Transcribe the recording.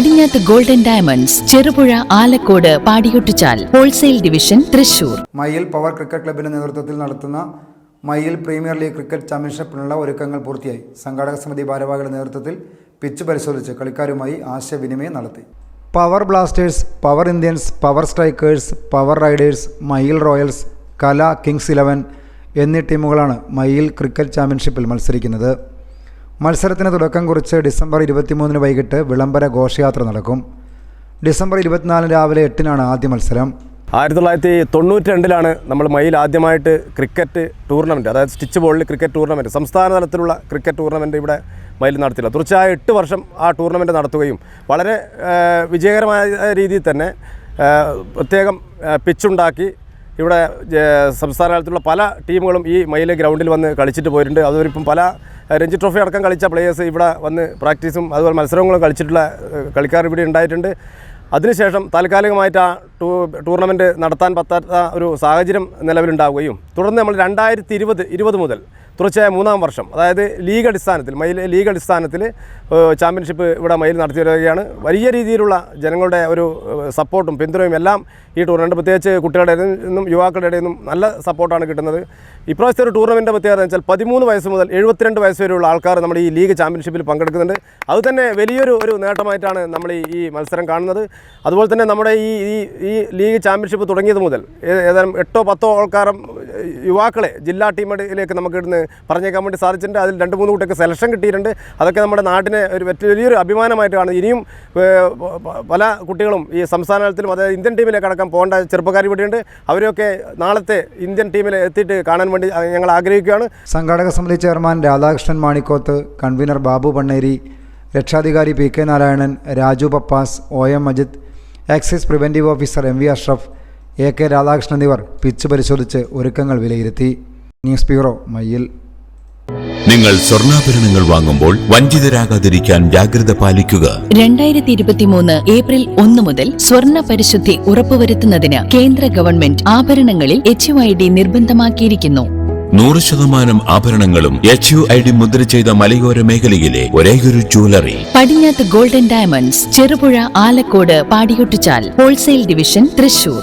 പടിഞ്ഞാത്ത് golden diamonds Cherupuzha Alakode Padiyottuchal wholesale division Thrissur മയിൽ power cricket ക്ലബിന്റെ നേതൃത്വത്തിൽ നടത്തുന്ന മയിൽ പ്രീമിയർ ലീഗ് ക്രിക്കറ്റ് ചാമ്പ്യൻഷിപ്പിനുള്ള ഒരുക്കങ്ങൾ പൂർത്തിയായി. സംഘാടക സമിതി ഭാരവാഹികളുടെ നേതൃത്വത്തിൽ പിച്ച് പരിശോധിച്ച് കളിക്കാരുമായി ആശയവിനിമയം നടത്തി. Power blasters power Indians power strikers power riders Mayyil royals Kala kings eleven എന്നീ ടീമുകളാണ് മയിൽ ക്രിക്കറ്റ് ചാമ്പ്യൻഷിപ്പിൽ മത്സരിക്കുന്നത്. മത്സരത്തിന് തുടക്കം കുറിച്ച് ഡിസംബർ ഇരുപത്തിമൂന്നിന് വൈകിട്ട് വിളംബര ഘോഷയാത്ര നടക്കും. ഡിസംബർ ഇരുപത്തിനാലിന് രാവിലെ എട്ടിനാണ് ആദ്യ മത്സരം. ആയിരത്തി തൊള്ളായിരത്തി തൊണ്ണൂറ്റി രണ്ടിലാണ് നമ്മൾ മയിൽ ആദ്യമായിട്ട് ക്രിക്കറ്റ് ടൂർണമെന്റ് അതായത് സ്റ്റിച്ച് ബോളിൽ ക്രിക്കറ്റ് ടൂർണമെന്റ് സംസ്ഥാന തലത്തിലുള്ള ക്രിക്കറ്റ് ടൂർണമെന്റ് ഇവിടെ മയിൽ നടത്തില്ല തുടർച്ചയായ എട്ട് വർഷം ആ ടൂർണമെന്റ് നടത്തുകയും വളരെ വിജയകരമായ രീതിയിൽ തന്നെ പ്രത്യേകം പിച്ചുണ്ടാക്കി ഇവിടെ സംസ്ഥാന തലത്തിലുള്ള പല ടീമുകളും ഈ മയിലെ ഗ്രൗണ്ടിൽ വന്ന് കളിച്ചിട്ട് പോയിട്ടുണ്ട്. അതൊരിപ്പം പല രഞ്ജി ട്രോഫി അടക്കം കളിച്ച പ്ലേയേഴ്സ് ഇവിടെ വന്ന് പ്രാക്ടീസും അതുപോലെ മത്സരങ്ങളും കളിച്ചിട്ടുള്ള കളിക്കാർ ഇവിടെ ഉണ്ടായിട്ടുണ്ട്. അതിനുശേഷം താൽക്കാലികമായിട്ട് ആ ടൂ ടൂർണമെന്റ് നടത്താൻ പറ്റാത്ത ഒരു സാഹചര്യം നിലവിലുണ്ടാവുകയും തുടർന്ന് നമ്മൾ രണ്ടായിരത്തി ഇരുപത് ഇരുപത് മുതൽ തുടർച്ചയായ മൂന്നാം വർഷം അതായത് ലീഗ് അടിസ്ഥാനത്തിൽ മയിൽ ലീഗ് അടിസ്ഥാനത്തിൽ ചാമ്പ്യൻഷിപ്പ് ഇവിടെ മയിൽ നടത്തി വരികയാണ്. വലിയ രീതിയിലുള്ള ജനങ്ങളുടെ ഒരു സപ്പോർട്ടും പിന്തുണയും എല്ലാം ഈ ടൂർണമെന്റ് പ്രത്യേകിച്ച് കുട്ടികളുടെ നിന്നും യുവാക്കളുടെ ഇടയിൽ നിന്നും നല്ല സപ്പോർട്ടാണ് കിട്ടുന്നത്. ഇപ്രാവശ്യത്തെ ഒരു ടൂർണമെന്റ് പ്രത്യേകത വെച്ചാൽ പതിമൂന്ന് വയസ്സ് മുതൽ എഴുപത്തിരണ്ട് വയസ്സ് വരെയുള്ള ആൾക്കാർ നമ്മുടെ ഈ ലീഗ് ചാമ്പ്യൻഷിപ്പിൽ പങ്കെടുക്കുന്നുണ്ട്. അത് തന്നെ വലിയൊരു ഒരു നേട്ടമായിട്ടാണ് നമ്മൾ ഈ മത്സരം കാണുന്നത്. അതുപോലെ തന്നെ നമ്മുടെ ഈ ഈ ലീഗ് ചാമ്പ്യൻഷിപ്പ് തുടങ്ങിയത് മുതൽ ഏതായാലും എട്ടോ പത്തോ ആൾക്കാരും യുവാക്കളെ ജില്ലാ ടീമിലേക്ക് നമുക്ക് ഇവിടുന്ന് പറഞ്ഞേക്കാൻ വേണ്ടി സാധിച്ചിട്ടുണ്ട്. അതിൽ രണ്ട് മൂന്ന് കുട്ടികൾക്ക് സെലക്ഷൻ കിട്ടിയിട്ടുണ്ട്. അതൊക്കെ നമ്മുടെ നാടിനെ ഒരു വലിയ- വലിയൊരു അഭിമാനമായിട്ടാണ്. ഇനിയും പല കുട്ടികളും ഈ സംസ്ഥാന തലത്തിലും അതായത് ഇന്ത്യൻ ടീമിലേക്ക് അടക്കം പോകേണ്ട ചെറുപ്പക്കാർ ഇവിടെയുണ്ട്. അവരെയൊക്കെ നാളത്തെ ഇന്ത്യൻ ടീമിൽ എത്തിയിട്ട് കാണാൻ വേണ്ടി ഞങ്ങൾ ആഗ്രഹിക്കുകയാണ്. സംഘാടക സമിതി ചെയർമാൻ രാധാകൃഷ്ണൻ മാണിക്കോത്ത് കൺവീനർ ബാബു പണ്ണേരി രക്ഷാധികാരി P K Narayanan Raju Pappas O M Ajith excise preventive officer M V Ashraf A K Radhakrishnan എന്നിവർ പിച്ച് പരിശോധിച്ച് ഒരുക്കങ്ങൾ വിലയിരുത്തി. News bureau Mayyil. നിങ്ങൾ സ്വർണാഭരണങ്ങൾ വാങ്ങുമ്പോൾ വഞ്ചിതരാകാതിരിക്കാൻ ജാഗ്രത പാലിക്കുക. രണ്ടായിരത്തി ഇരുപത്തിമൂന്ന് ഏപ്രിൽ ഒന്ന് മുതൽ സ്വർണ പരിശുദ്ധി ഉറപ്പുവരുത്തുന്നതിന് കേന്ദ്ര ഗവൺമെന്റ് ആഭരണങ്ങളിൽ എച്ച് യു ഐ ഡി നിർബന്ധമാക്കിയിരിക്കുന്നു. നൂറ് ശതമാനം ആഭരണങ്ങളും എച്ച് യു ഐ ഡി മുദ്ര ചെയ്ത മലയോര മേഖലയിലെ ഒരേയൊരു jewellery Padinjath golden diamonds Cherupuzha Alakode Padiyottuchal wholesale division Thrissur.